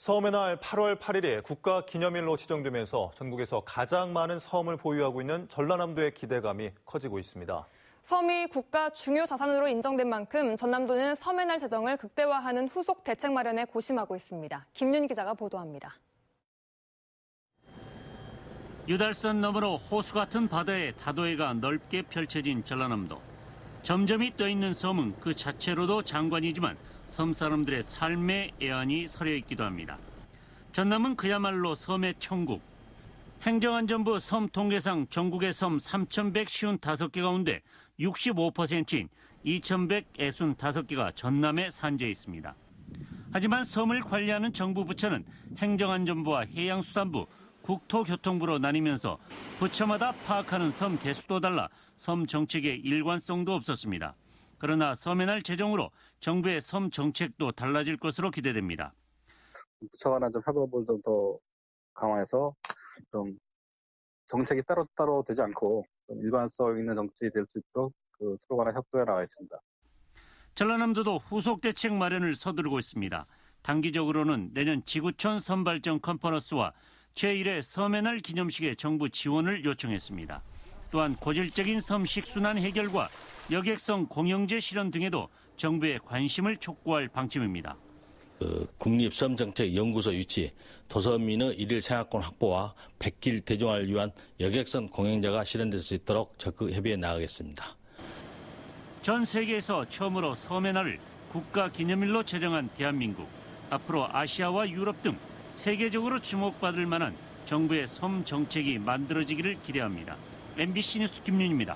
섬의 날 8월 8일에 국가 기념일로 지정되면서 전국에서 가장 많은 섬을 보유하고 있는 전라남도의 기대감이 커지고 있습니다. 섬이 국가 중요 자산으로 인정된 만큼 전남도는 섬의 날 제정을 극대화하는 후속 대책 마련에 고심하고 있습니다. 김윤 기자가 보도합니다. 유달선 너머로 호수 같은 바다에 다도해가 넓게 펼쳐진 전라남도. 점점이 떠있는 섬은 그 자체로도 장관이지만 섬 사람들의 삶의 애환이 서려 있기도 합니다. 전남은 그야말로 섬의 천국. 행정안전부 섬 통계상 전국의 섬 3,155개 가운데 65%인 2,165개가 전남에 산재 있습니다. 하지만 섬을 관리하는 정부 부처는 행정안전부와 해양수산부, 국토교통부로 나뉘면서 부처마다 파악하는 섬 개수도 달라 섬 정책에 일관성도 없었습니다. 그러나 날 제정으로 정부의 섬 정책도 달라질 것으로 기대됩니다. 부처 간의 좀 협업을 좀 더 강화해서 좀 정책이 따로 따로 되지 않고 일관성 있는 정책이 될 수 있도록 그 서로 간에 협조해 나가 있습니다. 전라남도도 후속 대책 마련을 서두르고 있습니다. 단기적으로는 내년 지구촌 선발전 컨퍼런스와 제1회 섬의 날 기념식에 정부 지원을 요청했습니다. 또한 고질적인 섬 식순환 해결과 여객성 공영제 실현 등에도 정부의 관심을 촉구할 방침입니다. 그 국립섬정책연구소 유치, 도서민의 일일 생활권 확보와 백길 대중화를 위한 여객선 공영제가 실현될 수 있도록 적극 협의해 나가겠습니다. 전 세계에서 처음으로 섬의 날을 국가 기념일로 제정한 대한민국. 앞으로 아시아와 유럽 등 세계적으로 주목받을 만한 정부의 섬 정책이 만들어지기를 기대합니다. MBC 뉴스 김윤입니다.